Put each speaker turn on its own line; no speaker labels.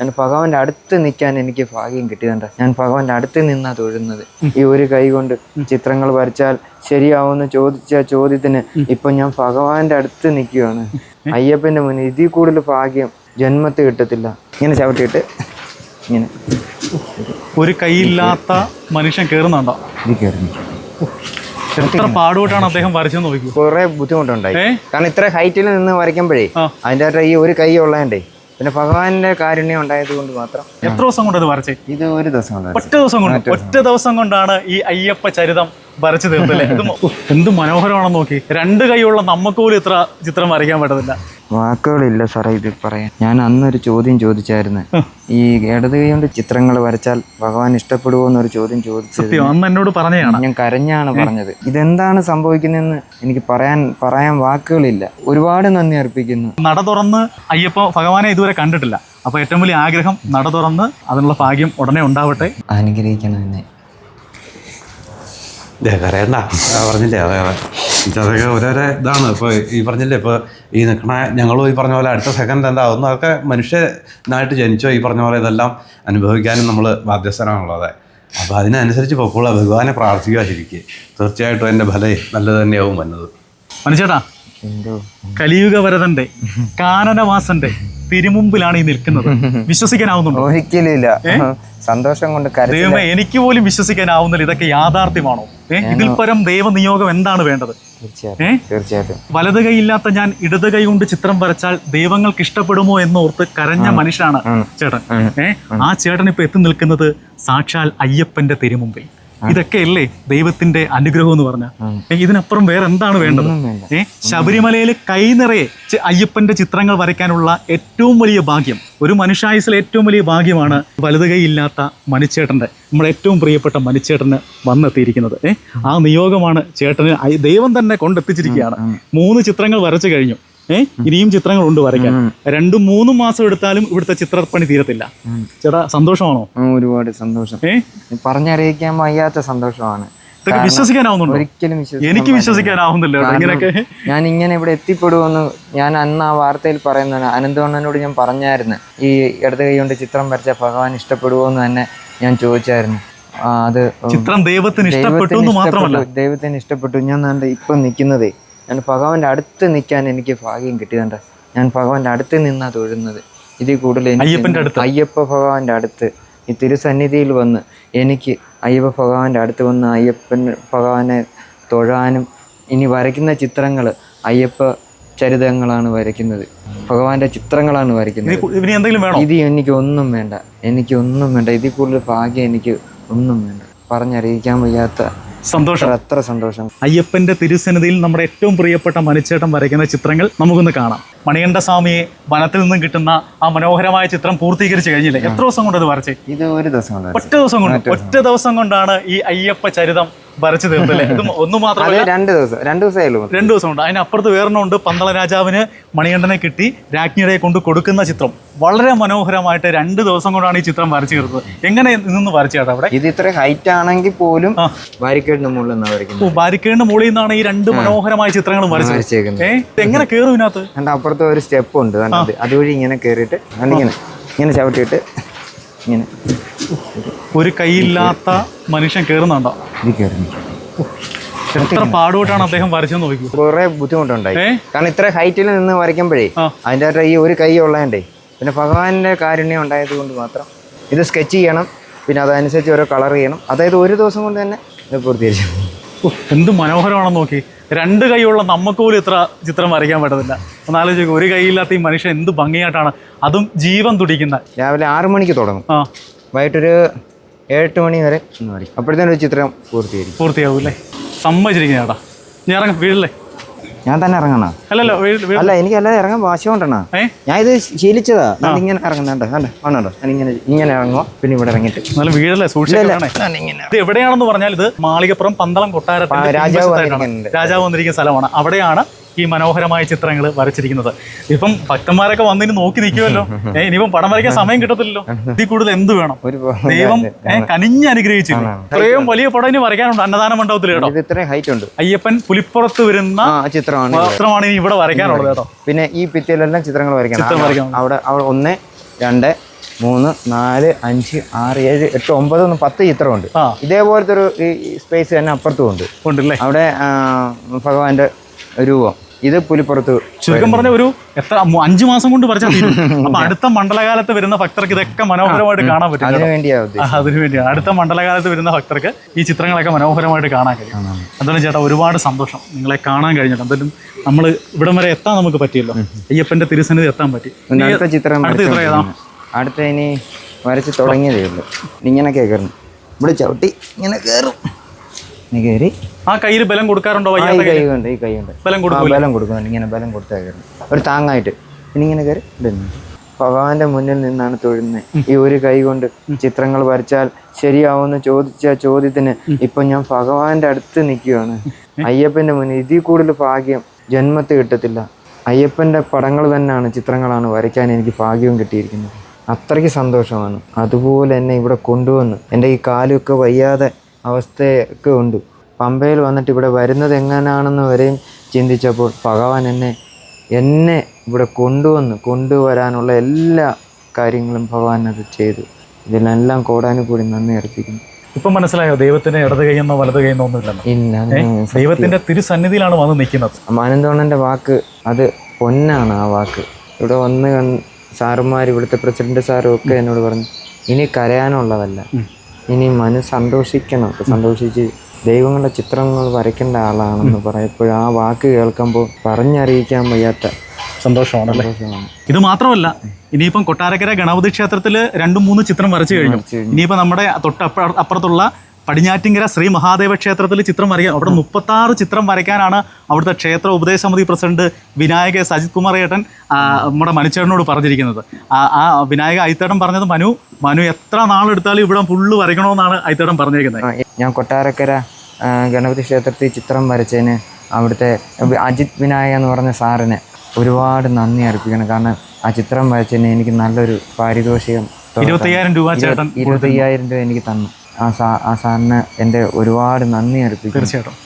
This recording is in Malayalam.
ഞാൻ ഭഗവാന്റെ അടുത്ത് നിൽക്കാൻ എനിക്ക് ഭാഗ്യം കിട്ടിയതുണ്ട് ഞാൻ ഭഗവാന്റെ അടുത്ത് നിന്നാ തൊഴുന്നത് ഈ ഒരു കൈ കൊണ്ട് ചിത്രങ്ങൾ വരച്ചാൽ ശരിയാവുമെന്ന് ചോദിച്ച ചോദ്യത്തിന് ഇപ്പൊ ഞാൻ ഭഗവാന്റെ അടുത്ത് നിൽക്കുകയാണ് അയ്യപ്പന്റെ മുന്നിൽ ഇതിൽ കൂടുതൽ ഭാഗ്യം ജന്മത്തെ കിട്ടത്തില്ല ഇങ്ങനെ ചവിട്ടിയിട്ട് ഇങ്ങനെ
ഒരു കൈയില്ലാത്ത മനുഷ്യൻ കേറുന്നുണ്ടോ എത്ര പാടുപെട്ടാണ് അദ്ദേഹം വരച്ചു നോക്കി
കുറെ ബുദ്ധിമുട്ടുണ്ടായി കാരണം ഇത്ര ഹൈറ്റിൽ നിന്ന് വരയ്ക്കുമ്പോഴേ അതിൻ്റെ ഈ ഒരു കൈ ഉള്ളതേ പിന്നെ ഭഗവാന്റെ കാരുണ്യം ഉണ്ടായത് കൊണ്ട് മാത്രം
എത്ര ദിവസം കൊണ്ട് ഇത് വരച്ചേ
ഇത് ഒരു ദിവസം കൊണ്ട്
ഒറ്റ ദിവസം കൊണ്ട് ഒറ്റ ദിവസം കൊണ്ടാണ് ഈ അയ്യപ്പ ചരിതം വരച്ചു തീർത്തല്ലേ ഇത് എന്ത് മനോഹരമാണെന്ന് നോക്കി രണ്ട് കൈയുള്ള നമുക്ക് പോലും ഇത്ര ചിത്രം വരയ്ക്കാൻ പറ്റത്തില്ല
വാക്കുകളില്ല സാറേ ഇത് പറയാൻ ഞാൻ അന്നൊരു ചോദ്യം ചോദിച്ചായിരുന്നു ഈ ഇടത് കൈ കൊണ്ട് ചിത്രങ്ങൾ വരച്ചാൽ ഭഗവാൻ ഇഷ്ടപ്പെടുമോ എന്നൊരു ചോദ്യം
ചോദിച്ചത് അന്ന് എന്നോട് പറഞ്ഞതാണ്
ഞാൻ കരഞ്ഞാണ് പറഞ്ഞത് ഇതെന്താണ് സംഭവിക്കുന്നതെന്ന് എനിക്ക് പറയാൻ പറയാൻ വാക്കുകളില്ല ഒരുപാട് നന്ദി അർപ്പിക്കുന്നു
നട തുറന്ന് അയ്യപ്പ ഭഗവാനെ ഇതുവരെ കണ്ടിട്ടില്ല അപ്പൊ ഏറ്റവും വലിയ ആഗ്രഹം നട തുറന്ന് അതിനുള്ള ഭാഗ്യം ഉടനെ ഉണ്ടാവട്ടെ
അനുഗ്രഹിക്കണം എന്നെ
കരയണ്ട പറഞ്ഞില്ലേ അതെ അതെ അതൊക്കെ ഇതാണ് ഇപ്പോൾ ഈ പറഞ്ഞില്ലേ ഇപ്പോൾ ഈ നിൽക്കണ ഞങ്ങളും ഈ പറഞ്ഞ പോലെ അടുത്ത സെക്കൻഡ് എന്താ ഒന്നും അതൊക്കെ മനുഷ്യനായിട്ട് ജനിച്ചോ ഈ പറഞ്ഞ പോലെ ഇതെല്ലാം അനുഭവിക്കാനും നമ്മൾ ബാധ്യസ്ഥനാണുള്ളത് അപ്പോൾ അതിനനുസരിച്ച് പൊക്കോളെ ഭഗവാനെ പ്രാർത്ഥിക്കുക ശരിക്കും തീർച്ചയായിട്ടും എൻ്റെ ഫലേ നല്ലത് തന്നെയാവും വന്നത്
മനുഷ്യട്ടാ കലിയുഗ വരതൻ്റെ കാനനവാസൻ്റെ തിരുമുമ്പിലാണ് ഈ നിൽക്കുന്നത് വിശ്വസിക്കാനാവുന്നുണ്ടോ
ഒരിക്കലില്ല സന്തോഷം കൊണ്ട്
ദൈവമേ എനിക്ക് പോലും വിശ്വസിക്കാനാവുന്നില്ല ഇതൊക്കെ യാഥാർത്ഥ്യമാണോ ഇതിൽ പരം ദൈവനിയോഗം എന്താണ് വേണ്ടത് തീർച്ചയായിട്ടും വലത് കൈയില്ലാത്ത ഞാൻ ഇടത് കൈ കൊണ്ട് ചിത്രം വരച്ചാൽ ദൈവങ്ങൾക്ക് ഇഷ്ടപ്പെടുമോ എന്നോർത്ത് കരഞ്ഞ മനുഷ്യനാണ് ചേട്ടൻ ഏഹ് ആ ചേട്ടൻ ഇപ്പൊ എത്തി നിൽക്കുന്നത് സാക്ഷാൽ അയ്യപ്പന്റെ തിരുമുമ്പിൽ ഇതൊക്കെ അല്ലേ ദൈവത്തിന്റെ അനുഗ്രഹം എന്ന് പറഞ്ഞ ഇതിനപ്പുറം വേറെ എന്താണ് വേണ്ടത് ഏ ശബരിമലയിൽ കൈനിറയെ അയ്യപ്പന്റെ ചിത്രങ്ങൾ വരയ്ക്കാനുള്ള ഏറ്റവും വലിയ ഭാഗ്യം ഒരു മനുഷ്യായുസിലെ ഏറ്റവും വലിയ ഭാഗ്യമാണ് വലുതുകൈയില്ലാത്ത മനുച്ചേട്ടൻ്റെ നമ്മുടെ ഏറ്റവും പ്രിയപ്പെട്ട മനുച്ചേട്ടന് വന്നെത്തിയിരിക്കുന്നത് ആ നിയോഗമാണ് ചേട്ടന് ദൈവം തന്നെ കൊണ്ടെത്തിച്ചിരിക്കുകയാണ് മൂന്ന് ചിത്രങ്ങൾ വരച്ചു കഴിഞ്ഞു ഏഹ് ഇനിയും ചിത്രങ്ങളുണ്ട് വരയ്ക്കാൻ രണ്ടും മൂന്നും മാസം എടുത്താലും ഇവിടുത്തെ ചിത്രപ്പണി തീരത്തില്ല ചേട്ടാ സന്തോഷമാണോ
ഒരുപാട് സന്തോഷം ഏഹ് പറഞ്ഞറിയിക്കാൻ വയ്യാത്ത സന്തോഷമാണ്
വിശ്വസിക്കാനാവുന്നുണ്ടോ ഒരിക്കലും എനിക്ക് വിശ്വസിക്കാനാവുന്നില്ല
ഞാൻ ഇങ്ങനെ ഇവിടെ എത്തിപ്പെടുവെന്ന് ഞാൻ അന്ന് ആ വാർത്തയിൽ പറയുന്ന അനന്തവണ്ണനോട് ഞാൻ പറഞ്ഞായിരുന്നു ഈ ഇടത് കൈ കൊണ്ട് ചിത്രം വരച്ച ഭഗവാൻ എന്ന് തന്നെ ഞാൻ ചോദിച്ചായിരുന്നു
അത് ചിത്രം ദൈവത്തിന് ഇഷ്ടപ്പെട്ടു
ദൈവത്തിന് ഇഷ്ടപ്പെട്ടു ഞാൻ ഇപ്പം നിൽക്കുന്നതേ ഞാൻ ഭഗവാന്റെ അടുത്ത് നിൽക്കാൻ എനിക്ക് ഭാഗ്യം കിട്ടിയതുണ്ട് ഞാൻ ഭഗവാന്റെ അടുത്ത് നിന്നാ തൊഴുന്നത് ഇതിൽ കൂടുതൽ അടുത്ത് അയ്യപ്പ ഭഗവാന്റെ അടുത്ത് ഈ തിരുസന്നിധിയിൽ വന്ന് എനിക്ക് അയ്യപ്പ ഭഗവാന്റെ അടുത്ത് വന്ന് അയ്യപ്പൻ ഭഗവാനെ തൊഴാനും ഇനി വരയ്ക്കുന്ന ചിത്രങ്ങൾ അയ്യപ്പ ചരിതങ്ങളാണ് വരയ്ക്കുന്നത് ഭഗവാന്റെ ചിത്രങ്ങളാണ്
വരയ്ക്കുന്നത്
ഇത് എനിക്ക് ഒന്നും വേണ്ട എനിക്ക് ഒന്നും വേണ്ട ഇതിൽ കൂടുതൽ ഭാഗ്യം എനിക്ക് ഒന്നും വേണ്ട പറഞ്ഞറിയിക്കാൻ വയ്യാത്ത സന്തോഷം അത്ര സന്തോഷം
അയ്യപ്പന്റെ തിരുസന്നിധിയിൽ നമ്മുടെ ഏറ്റവും പ്രിയപ്പെട്ട മനുച്ചേട്ടം വരയ്ക്കുന്ന ചിത്രങ്ങൾ നമുക്കൊന്ന് കാണാം മണികണ്ഠസ്വാമിയെ വനത്തിൽ നിന്നും കിട്ടുന്ന ആ മനോഹരമായ ചിത്രം പൂർത്തീകരിച്ചു കഴിഞ്ഞില്ലേ എത്ര ദിവസം കൊണ്ട് അത് വരച്ചേ
ഇത് ഒരു ദിവസം കൊണ്ട്
ഒറ്റ ദിവസം കൊണ്ട് ഒറ്റ ദിവസം കൊണ്ടാണ് ഈ അയ്യപ്പ ചരിതം വരച്ചു തീർത്തല്ലേ ഇത് ഒന്നും മാത്രമല്ല
രണ്ട് ദിവസം രണ്ട് ദിവസം
രണ്ട് ദിവസം ഉണ്ട് അതിനപ്പുറത്ത് വേറെണ്ണമുണ്ട് പന്തള രാജാവിന് മണികണ്ഠനെ കിട്ടി രാജ്ഞിയുടെ കൊണ്ട് കൊടുക്കുന്ന ചിത്രം വളരെ മനോഹരമായിട്ട് രണ്ട് ദിവസം കൊണ്ടാണ് ഈ ചിത്രം വരച്ചു തീർത്തത് എങ്ങനെ നിന്ന് വരച്ചു അവിടെ
ഇത് ഇത്ര ഹൈറ്റ് ആണെങ്കിൽ പോലും ബാരിക്കേഡിന്റെ മുകളിൽ നിന്നാണ്
ബാരിക്കേഡിന്റെ മുകളിൽ നിന്നാണ് ഈ രണ്ട് മനോഹരമായ ചിത്രങ്ങളും വരച്ചു വരച്ചേക്കുന്നത് എങ്ങനെ കയറും ഇതിനകത്ത്
അപ്പുറത്ത് ഒരു സ്റ്റെപ്പ് ഉണ്ട് നല്ലത് അതുവഴി ഇങ്ങനെ കയറിയിട്ട് അങ്ങനെ ഇങ്ങനെ ചവിട്ടിയിട്ട് ഇങ്ങനെ
ഒരു കൈയില്ലാത്ത മനുഷ്യൻ കയറുന്നുണ്ടോ ഇത് കയറുന്നു അദ്ദേഹം വരച്ചെന്ന് നോക്കി
കുറെ ബുദ്ധിമുട്ടുണ്ടായി കാരണം ഇത്ര ഹൈറ്റിൽ നിന്ന് വരയ്ക്കുമ്പോഴേ അതിൻ്റെ ഈ ഒരു കൈ ഉള്ളതിൻ്റെ പിന്നെ ഭഗവാന്റെ കാരുണ്യം ഉണ്ടായത് കൊണ്ട് മാത്രം ഇത് സ്കെച്ച് ചെയ്യണം പിന്നെ അതനുസരിച്ച് ഓരോ കളർ ചെയ്യണം അതായത് ഒരു ദിവസം കൊണ്ട് തന്നെ ഇത് പൂർത്തീകരിച്ചു
എന്ത് മനോഹരമാണെന്ന് നോക്കി രണ്ട് കൈയുള്ള നമുക്ക് പോലും ഇത്ര ചിത്രം വരയ്ക്കാൻ പറ്റത്തില്ല ഒന്നാലോചിക്കും ഒരു കൈയില്ലാത്ത ഈ മനുഷ്യൻ എന്ത് ഭംഗിയായിട്ടാണ് അതും ജീവൻ തുടിക്കുന്ന
രാവിലെ ആറു മണിക്ക് തുടങ്ങും ആ വൈകിട്ടൊരു ഏഴെട്ട് മണി വരെ അപ്പോഴത്തേനൊരു ചിത്രം പൂർത്തിയായിരിക്കും
പൂർത്തിയാവും അല്ലേ സമ്മതിച്ചിരിക്കുന്ന ഞാൻ ഇറങ്ങാം വീഴല്ലേ ഞാൻ തന്നെ ഇറങ്ങണ അല്ലല്ലോ
അല്ല എനിക്ക് അല്ലാതെ ഇറങ്ങാൻ വാശ കൊണ്ടാണ് ഞാൻ ഇത് ശീലിച്ചതാ ഞാൻ ഇങ്ങനെ ഇറങ്ങുന്നുണ്ട് കണ്ടോ ഞാൻ ഇങ്ങനെ ഇങ്ങനെ ഇറങ്ങുക പിന്നെ ഇവിടെ ഇറങ്ങിയിട്ട്
നല്ല വീടല്ലേ എവിടെയാണെന്ന് പറഞ്ഞാൽ ഇത് മാളികപ്പുറം പന്തളം കൊട്ടാരത്തിന്റെ
രാജാവ്
വന്നിരിക്കുന്ന സ്ഥലമാണ് അവിടെയാണ് ഈ മനോഹരമായ ചിത്രങ്ങൾ വരച്ചിരിക്കുന്നത് ഇപ്പം ഭക്തന്മാരൊക്കെ വന്നിന് നോക്കി നിൽക്കുമല്ലോ ഏഹ് ഇനിയിപ്പം പടം വരയ്ക്കാൻ സമയം കിട്ടത്തില്ലല്ലോ ഇതിൽ കൂടുതൽ എന്ത് വേണം ദൈവം കനിഞ്ഞ് അനുഗ്രഹിച്ചു ഇത്രയും വലിയ പടം ഇനി വരയ്ക്കാനുണ്ട് അന്നദാന മണ്ഡപത്തിൽ
കേട്ടോ ഹൈറ്റ് ഉണ്ട്
അയ്യപ്പൻ പുലിപ്പുറത്ത് വരുന്ന ചിത്രമാണ് ചിത്രമാണ് ഇനി ഇവിടെ വരയ്ക്കാനുള്ളത് കേട്ടോ
പിന്നെ ഈ ഭിത്തിയിലെല്ലാം ചിത്രങ്ങൾ വരയ്ക്കണം അവിടെ അവിടെ ഒന്ന് രണ്ട് മൂന്ന് നാല് അഞ്ച് ആറ് ഏഴ് എട്ട് ഒമ്പത് ഒന്ന് പത്ത് ചിത്രമുണ്ട് ഇതേപോലത്തെ ഒരു സ്പേസ് തന്നെ അപ്പുറത്തും ഉണ്ട് അവിടെ ഭഗവാന്റെ രൂപം ഇത് പുലിപ്പുറത്ത്
ചുരുക്കം പറഞ്ഞ ഒരു എത്ര അഞ്ചു മാസം കൊണ്ട് പറിച്ചാൽ അപ്പൊ അടുത്ത മണ്ഡലകാലത്ത് വരുന്ന ഭക്തർക്ക് ഇതൊക്കെ മനോഹരമായിട്ട് കാണാൻ
പറ്റും അതിനു
വേണ്ടിയാണ് അടുത്ത മണ്ഡലകാലത്ത് വരുന്ന ഭക്തർക്ക് ഈ ചിത്രങ്ങളൊക്കെ മനോഹരമായിട്ട് കാണാൻ കഴിയും അതുകൊണ്ട് ചേട്ടാ ഒരുപാട് സന്തോഷം നിങ്ങളെ കാണാൻ കഴിഞ്ഞിട്ട് എന്തായാലും നമ്മൾ ഇവിടം വരെ എത്താൻ നമുക്ക് പറ്റിയല്ലോ അയ്യപ്പന്റെ തിരുസന്നിധി എത്താൻ പറ്റി
അടുത്ത ചിത്രം അടുത്ത ചിത്രം ഏതാ അടുത്ത ഇനി വരച്ച് തുടങ്ങിയതേ ഉള്ളൂ ഇങ്ങനെ കേറും ഇവിടെ ചവിട്ടി ഇങ്ങനെ കയറും കയറി
ആ കയ്യിൽ ബലം കൊടുക്കാറുണ്ടോ
ഈ കൈ കൊണ്ട് ഈ കൈ കൊണ്ട്
ബലം കൊടുക്കും ബലം
കൊടുക്കുന്നുണ്ട് ഇങ്ങനെ ബലം കൊടുത്താൽ കയറും ഒരു താങ്ങായിട്ട് ഇനി ഇങ്ങനെ കയറി ഇടുന്നു ഭഗവാന്റെ മുന്നിൽ നിന്നാണ് തൊഴുന്നത് ഈ ഒരു കൈ കൊണ്ട് ചിത്രങ്ങൾ വരച്ചാൽ ശരിയാവുമെന്ന് ചോദിച്ച ചോദ്യത്തിന് ഇപ്പൊ ഞാൻ ഭഗവാന്റെ അടുത്ത് നിൽക്കുകയാണ് അയ്യപ്പന്റെ മുന്നിൽ ഇതിൽ കൂടുതൽ ഭാഗ്യം ജന്മത്തിൽ കിട്ടത്തില്ല അയ്യപ്പന്റെ പടങ്ങൾ തന്നെയാണ് ചിത്രങ്ങളാണ് വരയ്ക്കാൻ എനിക്ക് ഭാഗ്യവും കിട്ടിയിരിക്കുന്നത് അത്രയ്ക്ക് സന്തോഷമാണ് അതുപോലെ എന്നെ ഇവിടെ കൊണ്ടുവന്ന് എൻ്റെ ഈ കാലൊക്കെ വയ്യാതെ അവസ്ഥയൊക്കെ ഉണ്ട് പമ്പയിൽ വന്നിട്ട് ഇവിടെ വരുന്നത് എങ്ങനെയാണെന്ന് വരെയും ചിന്തിച്ചപ്പോൾ ഭഗവാൻ എന്നെ എന്നെ ഇവിടെ കൊണ്ടുവന്ന് കൊണ്ടുവരാനുള്ള എല്ലാ കാര്യങ്ങളും ഭഗവാൻ അത് ചെയ്തു ഇതിലെല്ലാം കൂടി നന്ദി അർപ്പിക്കുന്നു
ഇപ്പം മനസ്സിലായോ ദൈവത്തിന്റെ ഇടത് കൈയെന്നോ വലത് കൈയെന്നോ ഒന്നുമില്ലല്ലോ
ഇല്ല
ദൈവത്തിന്റെ തിരുസന്നിധിയിലാണ് വന്ന് നിൽക്കുന്നത്
മാനന്തോണന്റെ വാക്ക് അത് പൊന്നാണ് ആ വാക്ക് ഇവിടെ വന്ന് സാറുമാർ ഇവിടുത്തെ പ്രസിഡന്റ് സാറും ഒക്കെ എന്നോട് പറഞ്ഞു ഇനി കരയാനുള്ളതല്ല ഇനി മനസ്സന്തോഷിക്കണം സന്തോഷിക്കണം സന്തോഷിച്ച് ദൈവങ്ങളുടെ ചിത്രങ്ങൾ വരയ്ക്കേണ്ട ആളാണെന്ന് പറയപ്പോൾ ആ വാക്ക് കേൾക്കുമ്പോൾ പറഞ്ഞറിയിക്കാൻ വയ്യാത്ത
സന്തോഷമാണ് ഇത് മാത്രമല്ല ഇനിയിപ്പം കൊട്ടാരക്കര ഗണപതി ക്ഷേത്രത്തിൽ രണ്ടും മൂന്ന് ചിത്രം വരച്ചു കഴിഞ്ഞു ഇനിയിപ്പം നമ്മുടെ തൊട്ടപ്പുറത്തുള്ള പടിഞ്ഞാറ്റിങ്കര ശ്രീ മഹാദേവ ക്ഷേത്രത്തിൽ ചിത്രം വരയ്ക്കാൻ അവിടെ മുപ്പത്തി ആറ് ചിത്രം വരയ്ക്കാനാണ് അവിടുത്തെ ക്ഷേത്ര ഉപദേശ സമിതി പ്രസിഡന്റ് വിനായക സജിത് കുമാർ ഏട്ടൻ നമ്മുടെ മനുച്ചേട്ടനോട് പറഞ്ഞിരിക്കുന്നത് ആ വിനായക ഐത്തേടം പറഞ്ഞത് മനു മനു എത്ര നാളെടുത്താലും ഇവിടെ ഫുള്ള് വരയ്ക്കണമെന്നാണ് ഐത്തേടം പറഞ്ഞിരിക്കുന്നത്
ഞാൻ കൊട്ടാരക്കര ഗണപതി ക്ഷേത്രത്തിൽ ചിത്രം വരച്ചതിന് അവിടുത്തെ അജിത് വിനായക എന്ന് പറഞ്ഞ സാറിന് ഒരുപാട് നന്ദി അർപ്പിക്കണം കാരണം ആ ചിത്രം വരച്ചതിന് എനിക്ക് നല്ലൊരു പാരിതോഷികം
ഇരുപത്തയ്യായിരം രൂപ ചേട്ടൻ
ഇരുപത്തയ്യായിരം രൂപ എനിക്ക് തന്നു ആ സാറിന് എൻ്റെ ഒരുപാട് നന്ദി അർപ്പിക്കും തീർച്ചയായിട്ടും